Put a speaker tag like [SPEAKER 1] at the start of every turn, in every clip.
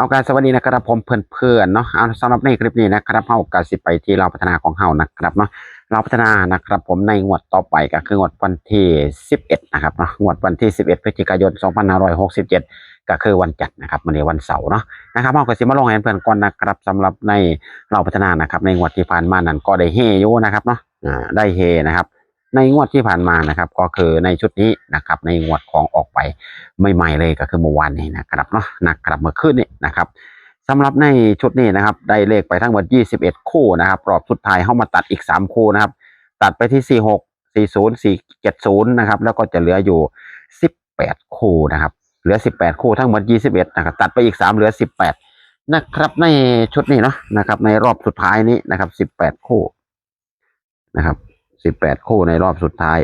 [SPEAKER 1] เอาการสวัสดีนะครับผมเพื่อนๆเนาะเอาสำหรับในคลิปนี้นะครับเฮาก็สิไปที่เราพัฒนาของเฮานะครับเนาะเราพัฒนานะครับผมในงวดต่อไปก็คืองวดวันที่ 11นะครับเนาะงวดวันที่ 11พฤศจิกายน 2567 ก็คือวันจันทร์นะครับวันนี้วันเสาร์เนาะนะครับเฮาก็สิมาลงให้เพื่อนก่อนนะครับสำหรับในเราพัฒนานะครับในงวดที่ผ่านมานั้นก็ได้เฮอยู่นะครับเนาะได้เฮนะครับ ในงวดที่ผ่านมานะครับ ก็คือในชุดนี้นะครับ ในงวดของออกไปใหม่ๆเลยก็คือเมื่อวานนี้นะครับเนาะนะครับเมื่อคืนนี้นะครับสำหรับในชุดนี้นะครับ ได้เลขไปทั้งหมด 21 คู่นะครับรอบสุดท้ายเข้ามาตัดอีก 3 คู่นะครับ ตัดไปที่ 46 40 470 นะครับ แล้วก็จะเหลืออยู่ 18 คู่นะครับ เหลือ 18 คู่ทั้งหมด 21 นะครับ ตัดไปอีก 3 เหลือ 18 นะครับในชุดนี้เนาะนะครับ ในรอบสุดท้ายนี้นะครับ 18 คู่นะครับ สิบแปดคู่ในรอบสุดท้าย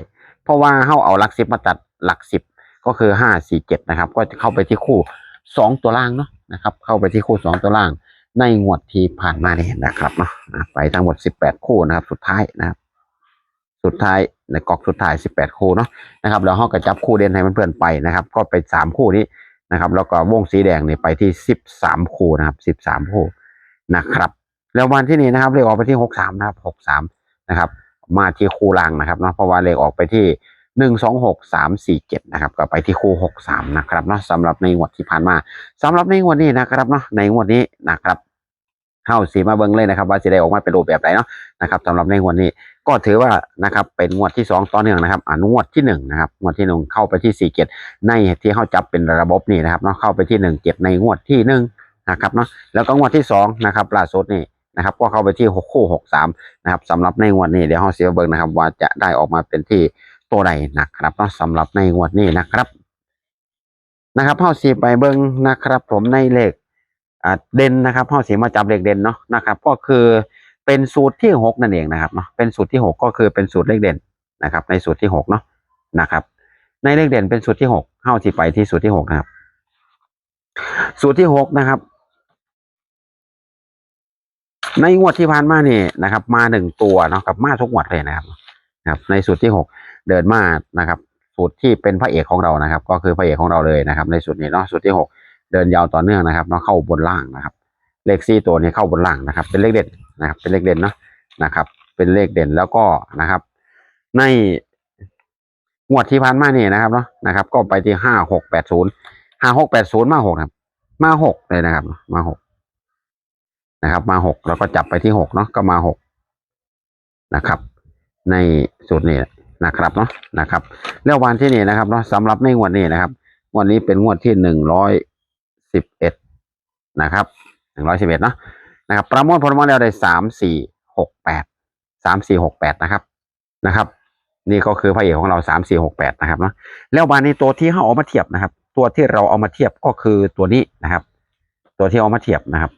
[SPEAKER 1] เพราะว่าเขาเอาหลักสิบมาตัดหลักสิบก็คือห้าสี่เจ็ดนะครับ ก็จะเข้าไปที่คู่สองตัวล่างเนาะนะครับ เข้าไปที่คู่สองตัวล่าง ในงวดที่ผ่านมาเนี่ยนะครับเนาะไปทั้งหมดสิบแปดคู่นะครับ สุดท้ายนะครับสุดท้ายในกอกสุดท้ายสิบแปดคู่เนาะนะครับแล้วเขาก็จับคู่เด่นให้เพื่อนๆไปนะครับ ก็ไปสามคู่นี้นะครับ แล้วก็วงสีแดงเนี่ยไปที่สิบสามคู่นะครับสิบสามคู่นะครับ แล้ววันที่นี้นะครับเลขออกไปที่หกสามนะครับหกสามนะครับ มาที่คู่ล่างนะครับเนาะเพราะว่าเลขออกไปที่หนึ่งสองหกสามสี่เจ็ดนะครับก็ไปที่คู่หกสามนะครับเนาะสำหรับในงวดที่ผ่านมาสำหรับในงวดนี้นะครับเนาะในงวดนี้นะครับเข้าสีมาเบิ้งเลยนะครับ ว่าจะได้ออกมาเป็นรูปแบบไหนเนาะนะครับสำหรับในงวดนี้ก็ถือว่านะครับเป็นงวดที่สองต่อเนื่องนะครับอ่านงวดที่หนึ่งนะครับงวดที่หนึ่งเข้าไปที่สี่เจ็ดในที่เข้าจับเป็นระบบนี่นะครับเนาะเข้าไปที่หนึ่งเจ็ดในงวดที่หนึ่งนะครับเนาะแล้วก็งวดที่สองนะครับล่าสุดนี่ นะครับ ก็เข้าไปที่หกคู่หกสามนะครับสำหรับในงวดนี้เดี๋ยวเราเสียเบิ่งนะครับ ว่าจะได้ออกมาเป็นที่ตัวใดนะครับเนาะสำหรับในงวดนี้นะครับนะครับเฮาสีไปเบิ่งนะครับ ผมในเลขอ่าเด่นนะครับเฮาสีมาจับเลขเด่นเนาะนะครับ ก็คือเป็นสูตรที่หกนั่นเองนะครับเนาะเป็นสูตรที่หกก็คือเป็นสูตรเลขเด่นนะครับ ในสูตรที่หกเนาะนะครับ ในเลขเด่นเป็นสูตรที่หกเฮาสีไปที่สูตรที่หกนะครับ สูตรที่หกนะครับ ในงวดที่ผ่านมาเนี่ยนะครับ มาหนึ่งตัวเนาะกับมาทุกงวดเลยนะครับนะครับ ในสูตรที่หกเดินมานะครับ สูตรที่เป็นพระเอกของเรานะครับ ก็คือพระเอกของเราเลยนะครับ ในสูตรนี้เนาะสูตรที่หกเดินยาวต่อเนื่องนะครับเนาะเข้าบนล่างนะครับ เลขซี่ตัวนี้เข้าบนล่างนะครับ เป็นเลขเด่นนะครับ เป็นเลขเด่นเนาะนะครับ เป็นเลขเด่นแล้วก็นะครับ ในงวดที่ผ่านมาเนี่ยนะครับเนาะนะครับ ก็ไปที่ห้าหกแปดศูนย์ห้าหกแปดศูนย์มาหกครับ มาหกเลยนะครับ มาหก นะครับ มาหกแล้วก็จับไปที่หกเนาะก็มาหกนะครับ ในสูตรนี้นะครับเนาะนะครับแล้ววันที่นี่นะครับเนาะสำหรับในงวดนี้นะครับงวดนี้เป็นงวดที่หนึ่งร้อยสิบเอ็ดนะครับหนึ่งร้อยสิบเอ็ดเนาะนะครับ ประมวลผลมาแล้วได้สามสี่หกแปดสามสี่หกแปดนะครับนะครับ นี่ก็คือพระเอกของเราสามสี่หกแปดนะครับเนาะแล้ววันนี้ตัวที่เขาเอามาเทียบนะครับ ตัวที่เราเอามาเทียบก็คือตัวนี้นะครับ ตัวที่เอามาเทียบนะครับ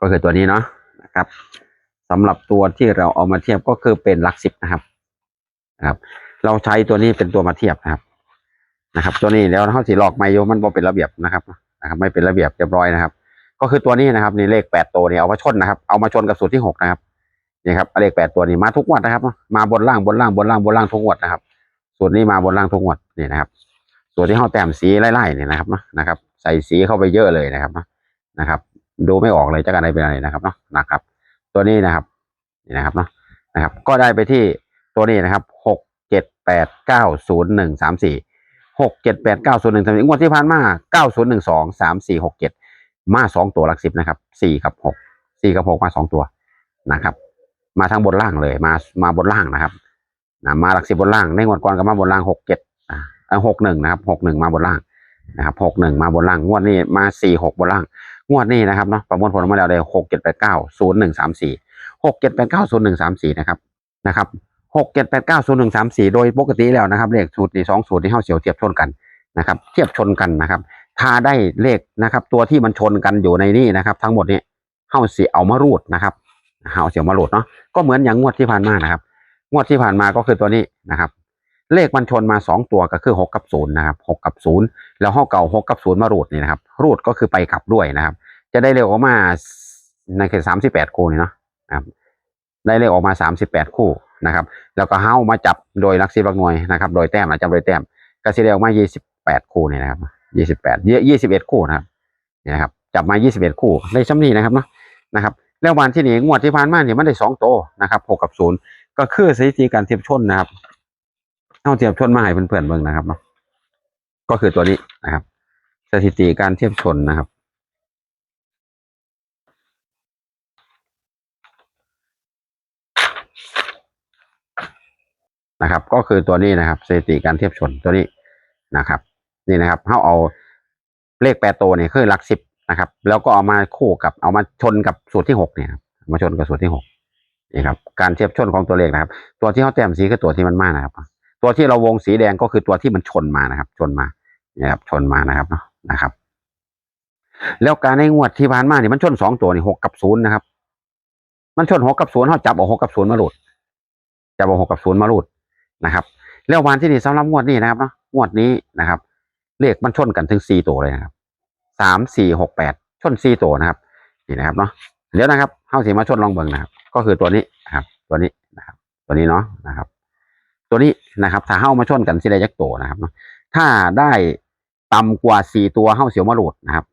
[SPEAKER 1] ก็คือตัวนี้เนาะนะครับสำหรับตัวที่เราเอามาเทียบก็คือเป็นหลักสิบนะครับนะครับ เราใช้ตัวนี้เป็นตัวมาเทียบนะครับ นะครับ ตัวนี้แล้วเขาสีหลอกไมโยมันบ่เป็นระเบียบนะครับนะครับ ไม่เป็นระเบียบเรียบร้อยนะครับ ก็คือตัวนี้นะครับนี่เลขแปดตัวนี่เอามาชนนะครับ เอามาชนกับสูตรที่หกนะครับนี่ครับเลขแปดตัวนี้มาทุกงวดนะครับ มาบนล่างบนล่างบนล่างบนล่างทุกงวดนะครับ สูตรนี้มาบนล่างทุกงวดนี่นะครับส่วนที่เขาแต้มสีไล่ๆเนี่ยนะครับนะครับ ใส่สีเข้าไปเยอะเลยนะครับนะครับ ดูไม่ออกเลยจะกันอะไรเป็นอะไรนะครับเนาะนะครับ ตัวนี้นะครับนี่นะครับเนาะนะครับ ก็ได้ไปที่ตัวนี้นะครับหกเจ็ดแปดเก้าศูนย์หนึ่งสามสี่หกเจ็ดแปดเก้าศูนย์หนึ่งสามสี่งวดที่ผ่านมาเก้าศูนย์หนึ่งสองสามสี่หกเจ็ดมาสองตัวหลักสิบนะครับสี่กับหกสี่กับหกมาสองตัวนะครับ มาทั้งบนล่างเลยมามาบนล่างนะครับนะมาหลักสิบบนล่างในงวดก่อนก็มาบนล่างหกเจ็ดอ่าหกหนึ่งนะครับหกหนึ่งมาบนล่างนะครับหกหนึ่งมาบนล่างงวดนี้มาสี่หกบนล่าง งวดนี้นะครับเนาะประมวลผลออกมาแล้วได้หกเจ็ดแปดเก้าศูนย์หนึ่งสามสี่หกเจ็ดแปดเก้าศูนย์หนึ่งสามสี่นะครับนะครับหกเจ็ดแปดเก้าศูนย์หนึ่งสามสี่โดยปกติแล้วนะครับเลขสูตรที่สองสูตรที่เข้าเสียวเทียบชนกันนะครับ เทียบชนกันนะครับ ถ้าได้เลขนะครับ ตัวที่มันชนกันอยู่ในนี่นะครับ ทั้งหมดนี้เข้าเสียเอามารูดนะครับเข้าเสียวมารูดเนาะก็เหมือนอย่างงวดที่ผ่านมานะครับ งวดที่ผ่านมาก็คือตัวนี้นะครับ เลขมันชนมาสองตัวก็คือหกกับศูนย์นะครับหกกับศูนย์แล้วห้อเก่าหกกับศูนย์มารูดนี่นะครับ รูดก็คือไปกลับด้วยนะครับ จะได้เร็วออกมาในคือสามสิบแปดคู่นี่เนาะครับได้เลขออกมาสามสิบแปดคู่นะครับ แล้วก็เฮ้ามาจับโดยลักซิบลักหน่วยนะครับ โดยแต้มนะจับโดยแต้มก็สิได้ออกมายี่สิบแปดคู่นี่นะครับยี่สิบแปดยี่สิบเอ็ดคู่นะครับนี่นะครับ จับมา 21 คู่ได้ซ้ำนี้นะครับเนาะนะครับแล้ววันที่นี่งวดที่ผ่านมาเนี่ยมันได้สองโตวนะครับหกกับศูนย์ก็คือสถิติการเทียบชนนะครับ เอาเทียบชนมาให้เพื่อนๆเบิ่งนะครับเนาะก็คือตัวนี้นะครับ สถิติการเทียบชนนะครับ นะครับ ก็คือตัวนี้นะครับสถิติการเทียบชนตัวนี้นะครับ นี่นะครับเขาเอาเลขแปดตัวเนี่ยคือหลักสิบนะครับ แล้วก็เอามาคู่กับเอามาชนกับสูตรที่หกเนี่ยครับมาชนกับสูตรที่หกนี่ครับการเทียบชนของตัวเลขนะครับ ตัวที่เขาแต้มสีคือตัวที่มันมากนะครับ ตัวที่เราวงสีแดงก็คือตัวที่มันชนมานะครับ ชนมานะครับชนมานะครับเนาะนะครับ แล้วการในงวดที่ผ่านมาเนี่ยมันชนสองตัวนี่หกกับศูนย์นะครับ มันชนหกกับศูนย์เขาจับเอาหกกับศูนย์มาหลุดจับเอาหกกับศูนย์มาหลุดนะครับ แล้ววันที่นี่สำหรับงวดนี้นะครับเนาะงวดนี้นะครับ เลขมันชนกันถึงสี่ตัวเลยนะครับสามสี่หกแปดชนสี่ตัวนะครับนี่นะครับเนาะเดี๋ยวนะครับเข้าสีมาชนลองเบิ่งนะครับ ก็คือตัวนี้นะครับ ตัวนี้นะครับ ตัวนี้เนาะนะครับ ตัวนี้นะครับ ถ้าเข้ามาชนกันสิได้ยักตัวนะครับถ้าได้ต่ำกว่าสี่ตัวเข้าเสียวมาหลุดนะครับ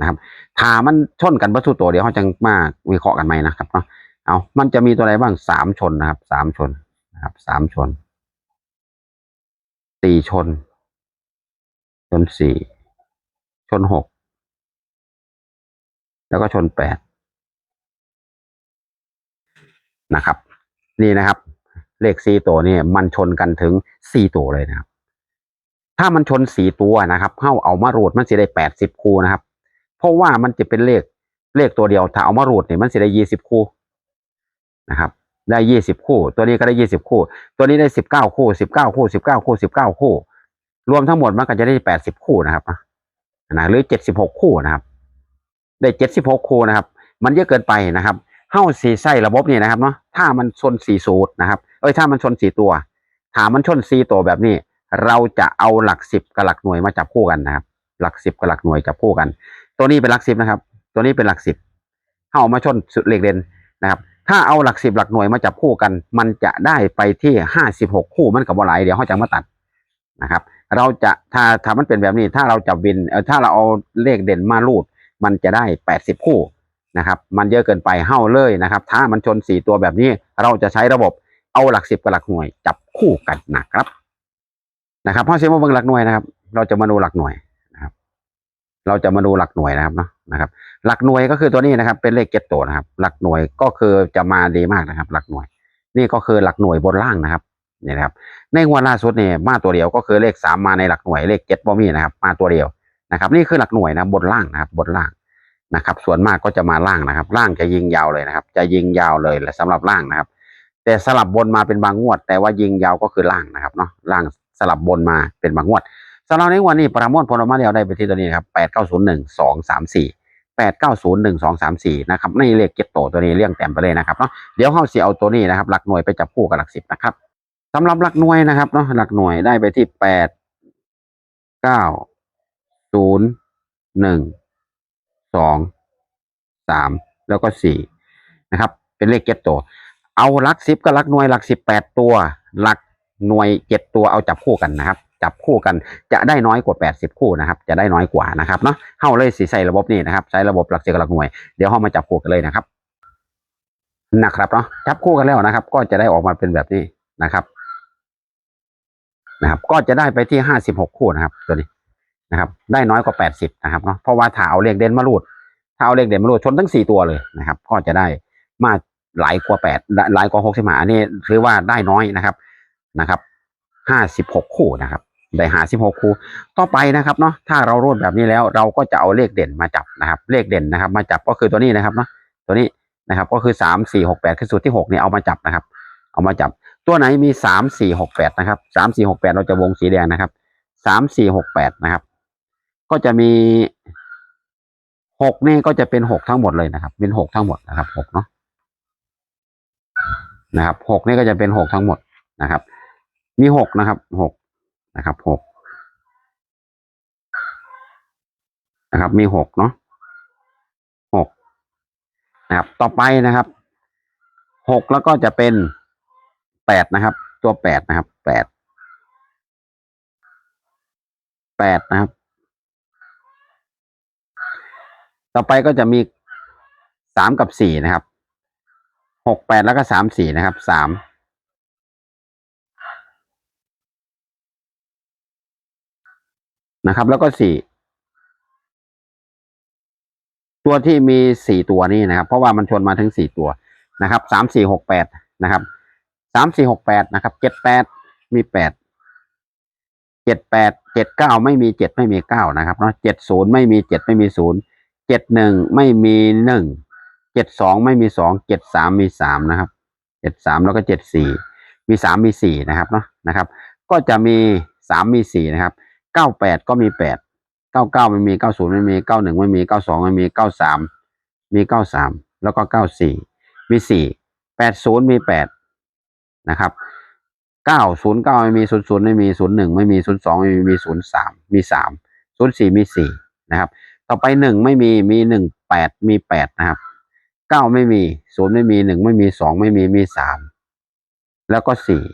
[SPEAKER 1] นะครับถ้ามันชนกันวัตถุตัวเดี๋ยวเขาจะมาวิเคราะห์กันใหมนะครับเนาะเอามันจะมีตัวอะไรบ้างสามชนนะครับสามชนนะครับสามชนสี่ชน ชนสี่ชนหกแล้วก็ชนแปดนะครับ นี่นะครับ เลขสี่ตัวนี่มันชนกันถึงสี่ตัวเลยนะครับ ถ้ามันชนสี่ตัวนะครับเข้าเอามารูดมันสิได้แปดสิบคู่นะครับ เพราะว่ามันจะเป็นเลขเลขตัวเดียว ถ้าเอามารูดเนี่ยมันสิได้ยี่สิบคู่นะครับ ได้ยี่สิบคู่ ตัวนี้ก็ได้ยี่สิบคู่ ตัวนี้ได้สิบเก้าคู่สิบเก้าคู่สิบเก้าคู่สิบเก้าคู่ รวมทั้งหมดมันก็จะได้แปดสิบคู่นะครับนะหรือเจ็ดสิบหกคู่นะครับ ได้เจ็ดสิบหกคู่นะครับ มันเยอะเกินไปนะครับ เฮ้าสีไส้ระบบนี่นะครับเนาะถ้ามันชนสี่สูตรนะครับ เอ้ยถ้ามันชนสี่ตัวถามมันชนสี่ตัวแบบนี้ เราจะเอาหลักสิบกับหลักหน่วยมาจับคู่กันนะครับ หลักสิบกับหลักหน่วยจับคู่กัน ตัวนี้เป็นหลักสิบนะครับ ตัวนี้เป็นหลักสิบเฮ้ามาชนสุดเลขเด่นนะครับ ถ้าเอาหลักสิบหลักหน่วยมาจับคู่กัน มันจะได้ไปที่ห้าสิบหกคู่มันกับว่าหลเดี๋ยวเขาจะมาตัดนะครับเราจะถ้าถ้ามันเป็นแบบนี้ ถ้าเราจับวินเออถ้าเราเอาเลขเด่นมาลูด มันจะได้แปดสิบคู่ นะครับ มันเยอะเกินไปเฮ้าเลยนะครับ ถ้ามันชนสี่ตัวแบบนี้ เราจะใช้ระบบเอาหลักสิบกับหลักหน่วย จับคู่กันนะครับ นะครับพราะเสียมาเบิ่งหลักหน่วยนะครับ เราจะมาดูหลักหน่วยนะครับ เราจะมาดูหลักหน่วยนะครับเนาะนะครับ หลักหน่วยก็คือตัวนี้นะครับ เป็นเลขเจ็ดตัวนะครับ หลักหน่วยก็คือจะมาดีมากนะครับ หลักหน่วย นี่ก็คือหลักหน่วยบนล่างนะครับนี่นะครับ ในงวดล่าสุดเนี่ยมาตัวเดียวก็คือเลขสามมาในหลักหน่วยเลขเจ็ดบ่มีนะครับ มาตัวเดียวนะครับ นี่คือหลักหน่วยนะบนล่างนะครับ บนล่าง นะครับ ส่วนมากก็จะมาล่างนะครับ ล่างจะยิงยาวเลยนะครับ จะยิงยาวเลยและสำหรับล่างนะครับ แต่สลับบนมาเป็นบางงวด แต่ว่ายิงยาวก็คือล่างนะครับเนาะล่างสลับบนมาเป็นบางงวดสำหรับในวันนี้ประมวลผลออกมาแล้วได้ไปที่ตัวนี้นครับแปดเก้าศูนย์หนึ่งสองสามสี่แปดเก้าศูนย์หนึ่งสองสามสี่นะครับในเลขเก็ตโตตัวนี้เรียงแต้มไปเลยนะครับเนาะเดี๋ยวเข้าเสียเอาตัวนี้นะครับหลักหน่วยไปจับคู่กับหลักสิบนะครับสำหรับหลักหน่วยนะครับเนาะหลักหน่วยได้ไปที่แปดเก้าศูนย์หนึ่ง สองสามแล้วก็สี่นะครับ เป็นเลขเก็ตตัว เอาหลักสิบกับหลักหน่วยหลักสิบแปดตัวหลักหน่วยเจ็ดตัวเอาจับคู่กันนะครับ จับคู่กันจะได้น้อยกว่าแปดสิบคู่นะครับ จะได้น้อยกว่านะครับเนาะเข้าเลยสีใส่ระบบนี้นะครับ ใช้ระบบหลักสิบกับหลักหน่วยเดี๋ยวเข้ามาจับคู่กันเลยนะครับนะครับเนาะจับคู่กันแล้วนะครับ ก็จะได้ออกมาเป็นแบบนี้นะครับ นะครับ ก็จะได้ไปที่ห้าสิบหกคู่นะครับ ตัวนี้ นะครับ ได้น้อยกว่าแปดสิบนะครับเนาะเพราะว่าถ้าเอาเลขเด่นมารูดถ้าเอาเลขเด่นมารูดชนทั้งสี่ตัวเลยนะครับ ก็จะได้มาหลายกว่าแปดหลายกว่าหกสิบหาอันนี้ถือว่าได้น้อยนะครับนะครับห้าสิบหกคู่นะครับได้หาสิบหกคู่ต่อไปนะครับเนาะถ้าเรารูดแบบนี้แล้วเราก็จะเอาเลขเด่นมาจับนะครับ เลขเด่นนะครับ มาจับก็คือตัวนี้นะครับเนาะตัวนี้นะครับ ก็คือสามสี่หกแปดคือสูตรที่หกเนี่ยเอามาจับนะครับ เอามาจับ ตัวไหนมีสามสี่หกแปดนะครับสามสี่หกแปดเราจะวงสีแดงนะครับสามสี่หกแปดนะครับ ก็จะมีหกนี่ก็จะเป็นหกทั้งหมดเลยนะครับ เป็นหกทั้งหมดนะครับหกเนาะนะครับหกนี่ก็จะเป็นหกทั้งหมดนะครับ มีหกนะครับหกนะครับหกนะครับ มีหกเนาะหกนะครับ ต่อไปนะครับหกแล้วก็จะเป็นแปดนะครับ ตัวแปดนะครับแปดแปดนะครับ ต่อไปก็จะมีสามกับสี่นะครับหกแปดแล้วก็สามสี่นะครับสามนะครับ แล้วก็สี่ตัวที่มีสี่ตัวนี้นะครับ เพราะว่ามันชนมาถึงสี่ตัวนะครับสามสี่หกแปดนะครับสามสี่หกแปดนะครับเจ็ดแปดมีแปดเจ็ดแปดเจ็ดเก้าไม่มีเจ็ดไม่มีเก้านะครับเนาะเจ็ดศูนย์ไม่มีเจ็ดไม่มีศูนย์ เจ็ดหนึ่งไม่มีหนึ่งเจ็ดสองไม่มีสองเจ็ดสามมีสามนะครับเจ็ดสามแล้วก็เจ็ดสี่มีสามมีสี่นะครับเนาะนะครับ ก็จะมีสามมีสี่นะครับเก้าแปดก็มีแปดเก้าเก้าไม่มีเก้าศูนย์ไม่มีเก้าหนึ่งไม่มีเก้าสองไม่มีเก้าสามมีเก้าสามแล้วก็เก้าสี่มีสี่แปดศูนย์มีแปดนะครับเก้าศูนย์เก้าไม่มีศูนย์ศูนย์ไม่มีศูนย์หนึ่งไม่มีศูนย์สองไม่มีมีศูนย์สามมีสามศูนย์สี่มีสี่นะครับ ต่อไปหนึ่งไม่มีมีหนึ่งแปดมีแปดนะครับเก้าไม่มีศูนย์ไม่มีหนึ่งไม่มีสองไม่มีมีสามแล้วก็สี่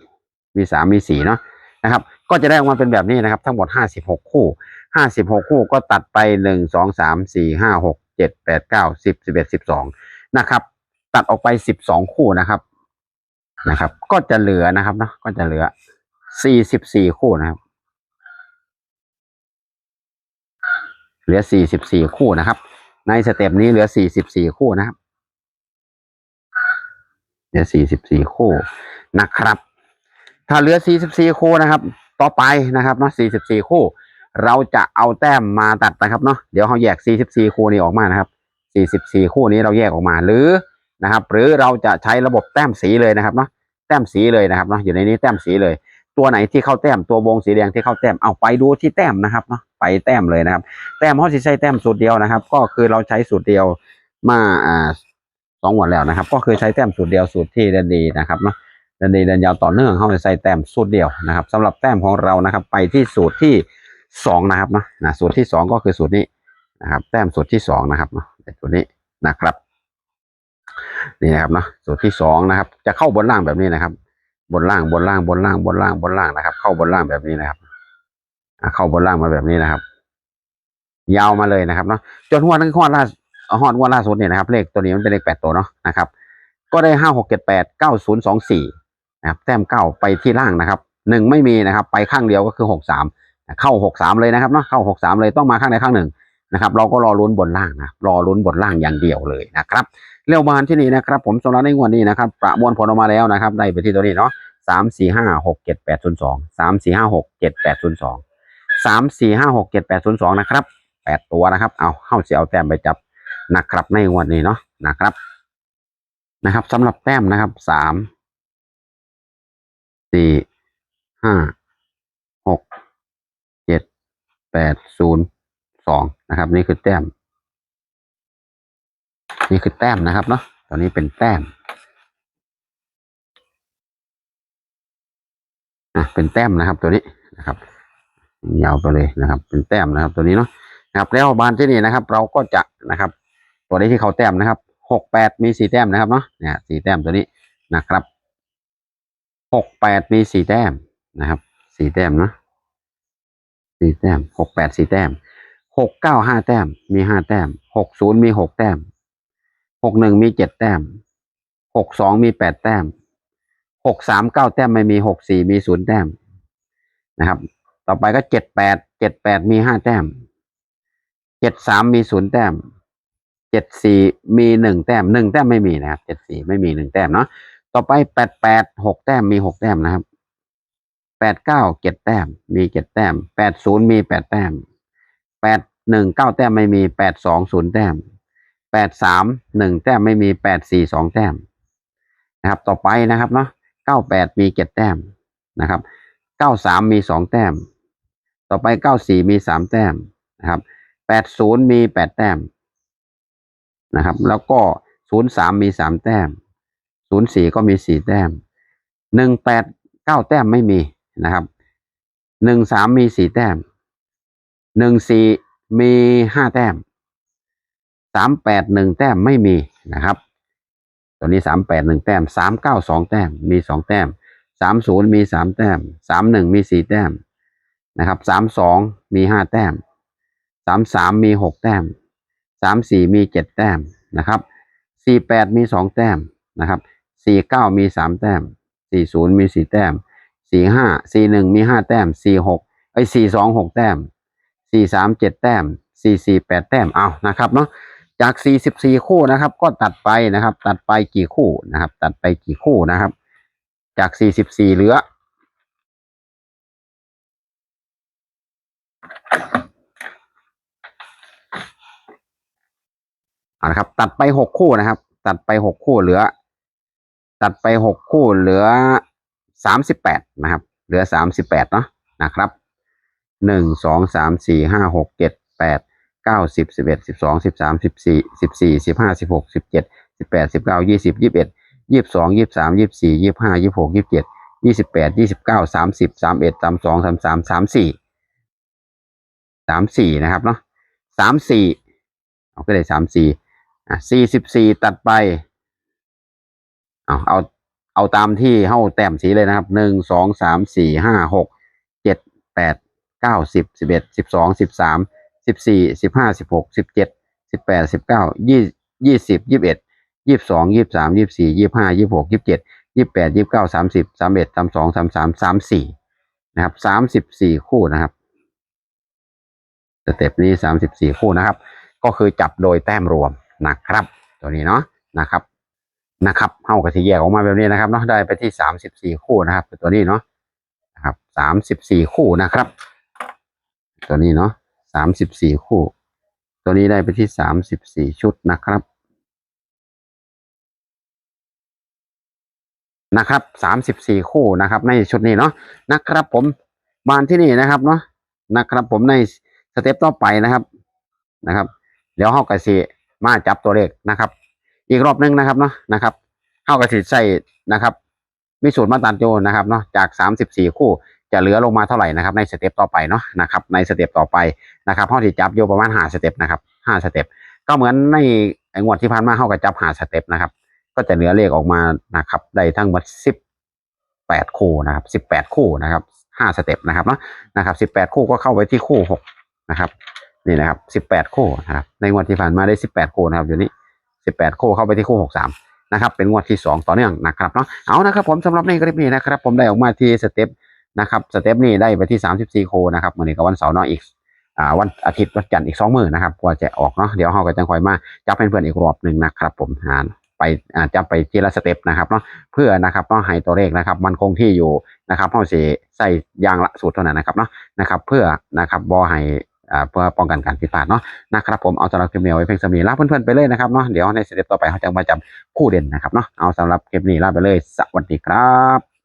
[SPEAKER 1] มีสามมีสี่เนาะนะครับ ก็จะได้ออกมาเป็นแบบนี้นะครับ ทั้งหมดห้าสิบหกคู่ห้าสิบหกคู่ก็ตัดไปหนึ่งสองสามสี่ห้าหกเจ็ดแปดเก้าสิบสิบเอ็ดสิบสองนะครับ ตัดออกไปสิบสองคู่นะครับนะครับ ก็จะเหลือนะครับเนาะก็จะเหลือสี่สิบสี่คู่นะครับ เหลือสี่สิบสี่คู่นะครับ ในสเต็ปนี้เหลือสี่สิบสี่คู่นะครับ เหลือสี่สิบสี่คู่นะครับ ถ้าเหลือสี่สิบสี่คู่นะครับ ต่อไปนะครับเนาะสี่สิบสี่คู่ เราจะเอาแต้มมาตัดนะครับเนาะ เดี๋ยวเขาแยกสี่สิบสี่คู่นี้ออกมานะครับสี่สิบสี่คู่นี้เราแยกออกมาหรือนะครับ หรือเราจะใช้ระบบแต้มสีเลยนะครับเนาะ แต้มสีเลยนะครับเนาะ อยู่ในนี้แต้มสีเลย ตัวไหนที่เข้าแต้มตัววงสีแดงที่เข้าแต้มเอาไปดูที่แต้มนะครับเนาะไปแต้มเลยนะครับ แต้มเขาสิใช้แต้มสูตรเดียวนะครับ ก็คือเราใช้สูตรเดียวมาอ่าสองวันแล้วนะครับ ก็คือใช้แต้มสูตรเดียวสูตรที่เดนดีนะครับเนาะเดนดีเดินยาวต่อเนื่องเขาจะใช้แต้มสูตรเดียวนะครับสำหรับแต้มของเรานะครับ ไปที่สูตรที่สองนะครับเนาะนะสูตรที่สองก็คือสูตรนี้นะครับ แต้มสูตรที่สองนะครับเนาะสูตรนี้นะครับนี่นะครับเนาะสูตรที่สองนะครับ จะเข้าบนล่างแบบนี้นะครับ บนล่างบนล่างบนล่างบนล่างบนล่างนะครับ เข้าบนล่างแบบนี้นะครับอเข้าบนล่างมาแบบนี้นะครับ ยาวมาเลยนะครับเนาะจนหัวทั้งหัวล่าหอดหัวล่าสุดเนี่ยนะครับ เลขตัวนี้มันเป็นเลขแปดตัวเนาะนะครับ ก็ได้ห้าหกเจ็ดแปดเก้าศูนย์สองสี่นะครับ แต้มเก้าไปที่ล่างนะครับหนึ่งไม่มีนะครับ ไปข้างเดียวก็คือหกสามเข้าหกสามเลยนะครับเนาะเข้าหกสามเลยต้องมาข้างใดข้างหนึ่งนะครับ เราก็รอลุ้นบนล่างนะรอลุ้นบนล่างอย่างเดียวเลยนะครับ เร็วบานที่นี่นะครับ ผมสำหรับในงวดนี้นะครับประมวลผลออกมาแล้วนะครับ ได้ไปที่ตัวนี้เนาะสามสี่ห้าหกเจ็ดแปดศูนย์สองสามสี่ห้าหกเจ็ดแปดศูนย์สองสามสี่ห้าหกเจ็ดแปดศูนย์สองนะครับแปดตัวนะครับ เอาเข้าเสียเอาแต้มไปจับนะครับในงวดนี้เนาะนะครับ นะครับสำหรับแต้มนะครับสามสี่ห้าหกเจ็ดแปดศูนย์สองนะครับ นี่คือแต้ม นี่คือแต้มนะครับเนาะตอนนี้เป็นแต้มอะเป็นแต้มนะครับตัวนี้นะครับยาวไปเลยนะครับ เป็นแต้มนะครับตัวนี้เนาะนะครับแล้วบานที่นี่นะครับ เราก็จะนะครับ ตัวนี้ที่เขาแต้มนะครับหกแปดมีสี่แต้มนะครับเนาะเนี่ยสี่แต้มตัวนี้นะครับหกแปดมีสี่แต้มนะครับสี่แต้มเนาะสี่แต้มหกแปดสี่แต้มหกเก้าห้าแต้มมีห้าแต้มหกศูนย์มีหกแต้ม หกหนึ่งมีเจ็ดแต้มหกสองมีแปดแต้มหกสามเก้าแต้มไม่มีหกสี่มีศูนย์แต้มนะครับ ต่อไปก็เจ็ดแปดเจ็ดแปดมีห้าแต้มเจ็ดสามมีศูนย์แต้มเจ็ดสี่มีหนึ่งแต้มหนึ่งแต้มไม่มีนะครับเจ็ดสี่ไม่มีหนึ่งแต้มเนาะต่อไปแปดแปดหกแต้มมีหกแต้มนะครับแปดเก้าเจ็ดแต้ม มีเจ็ดแต้มแปดศูนย์มีแปดแต้มแปดหนึ่งเก้าแต้มไม่มีแปดสองศูนย์แต้ม แปดสามหนึ่งแต้มไม่มีแปดสี่สองแต้มนะครับ ต่อไปนะครับเนาะเก้าแปดมีเจ็ดแต้มนะครับเก้าสามมีสองแต้ม ต่อไปเก้าสี่มีสามแต้มนะครับแปดศูนย์มีแปดแต้มนะครับ แล้วก็ศูนย์สามมีสามแต้มศูนย์สี่ก็มีสี่แต้มหนึ่งแปดเก้าแต้มไม่มีนะครับหนึ่งสามมีสี่แต้มหนึ่งสี่มีห้าแต้ม สามแปดหนึ่งแต้มไม่มีนะครับ ตัวนี้สามแปดหนึ่งแต้มสามเก้าสองแต้มมีสองแต้มสามศูนย์มีสามแต้มสามหนึ่งมีสี่แต้มนะครับสามสองมีห้าแต้มสามสามมีหกแต้มสามสี่มีเจ็ดแต้มนะครับสี่แปดมีสองแต้มนะครับสี่เก้ามีสามแต้มสี่ศูนย์มีสี่แต้มสี่ห้าสี่หนึ่งมีห้าแต้มสี่หกไอ้สี่สองหกแต้มสี่สามเจ็ดแต้มสี่สี่แปดแต้มเอานะครับเนาะ จากสี่สิบสี่คู่นะครับ ก็ตัดไปนะครับ ตัดไปกี่คู่นะครับ ตัดไปกี่คู่นะครับ จากสี่สิบสี่เหลือ เอาละครับ ตัดไปหกคู่นะครับ ตัดไปหกคู่เหลือ ตัดไปหกคู่เหลือสามสิบแปดนะครับ เหลือสามสิบแปดเนาะนะครับหนึ่งสองสามสี่ห้าหก เก้าสิบสิบเอ็ดสิบสองสิบสามสิบสี่สิบสี่สิบห้าสิบหกสิบเจ็ดสิบแปดสิบเก้ายี่สิบยี่สิบเอ็ดยี่สิบสองยี่สิบสามยี่สิบสี่ยี่สิบห้ายี่สิบหกยี่สิบเจ็ดยี่สิบแปดยี่สิบเก้าสามสิบสามเอ็ดสามสองสามสามสามสี่สามสี่นะครับเนาะสามสี่เอาก็ได้สามสี่อะสี่สิบสี่ตัดไปเอาเอาเอาตามที่เข้าแต้มสีเลยนะครับหนึ่งสองสามสี่ห้าหกเจ็ดแปดเก้าสิบสิบเอ็ดสิบสองสิบสาม สิบสี่สิบห้าสิบหกสิบเจ็ดสิบแปดสิบเก้ายี่ยี่สิบยี่สิบเอ็ดยี่สิบสองยี่สิบสามยี่สิบสี่ยี่สิบห้ายี่สิบหกยี่สิบเจ็ดยี่สิบแปดยี่สิบเก้าสามสิบสามเอ็ดสามสองสามสามสามสี่นะครับสามสิบสี่คู่นะครับสเต็ปนี้สามสิบสี่คู่นะครับ ก็คือจับโดยแต้มรวมนะครับ ตัวนี้เนาะนะครับนะครับเท่ากับที่แยกออกมาแบบนี้นะครับเนาะได้ไปที่สามสิบสี่คู่นะครับ ตัวนี้เนาะนะครับสามสิบสี่คู่นะครับ ตัวนี้เนาะ สามสิบสี่คู่ ตัวนี้ได้ไปที่สามสิบสี่ชุดนะครับ นะครับสามสิบสี่คู่นะครับ ในชุดนี้เนาะนะครับ ผมบานที่นี่นะครับเนาะนะครับ ผมในสเต็ปต่อไปนะครับนะครับเดี๋ยวเฮากระสิมาจับตัวเลขนะครับ อีกรอบนึงนะครับเนาะนะครับเฮากระสิใส่นะครับมีสูตรมาตัดโยนนะครับเนาะจากสามสิบสี่คู่จะเหลือลงมาเท่าไหร่นะครับในสเต็ปต่อไปเนาะนะครับในสเต็ปต่อไป นะครับเฮาที่จับโยประมาณห้าสเต็ปนะครับห้าสเต็ปก็เหมือนในไอ้งวดที่ผ่านมาเฮาก็จับห้าสเต็ปนะครับ ก็จะเหลือเลขออกมานะครับ ได้ทั้งหมดสิบแปดคู่นะครับสิบแปดคู่นะครับห้าสเต็ปนะครับเนาะนะครับสิบแปดคู่ก็เข้าไปที่คู่หกนะครับนี่นะครับสิบแปดคู่นะครับในงวดที่ผ่านมาได้สิบแปดคู่นะครับอยู่นี้สิบแปดคู่เข้าไปที่คู่หกสามนะครับเป็นงวดที่สองต่อเนื่องนะครับเนาะเอานะครับผมสำหรับในคลิปนี้นะครับ ผมได้ออกมาที่สเต็ปนะครับสเต็ปนี้ได้ไปที่สามสิบสี่คู่นะครับวันนี้ก็วันเสาร์เนาะอีก อ่าวันอาทิตย์วันจันทร์อีกสองมือนะครับกว่าจะออกเนาะเดี๋ยวเราก็จะคอยมาจับเพื่อนๆอีกรอบหนึ่งนะครับ ผมหาไปอ่าจับไปทีละสเต็ปนะครับเนาะเพื่อนะครับต้องให้ตัวเลขนะครับ มันคงที่อยู่นะครับเราสิใส่ยางละสูตรเท่านั้นนะครับเนาะนะครับ เพื่อนะครับบอให้อ่าเพื่อป้องกันการผิดพลาดเนาะนะครับผมเอาสำหรับคลิปนี้เอาไว้เพียงสำนีลาเพื่อนๆไปเลยนะครับเนาะเดี๋ยวในสเต็ปต่อไปเขาจะมาจับคู่เด่นนะครับเนาะเอาสำหรับคลิปนี้ลาไปเลยสวัสดีครับ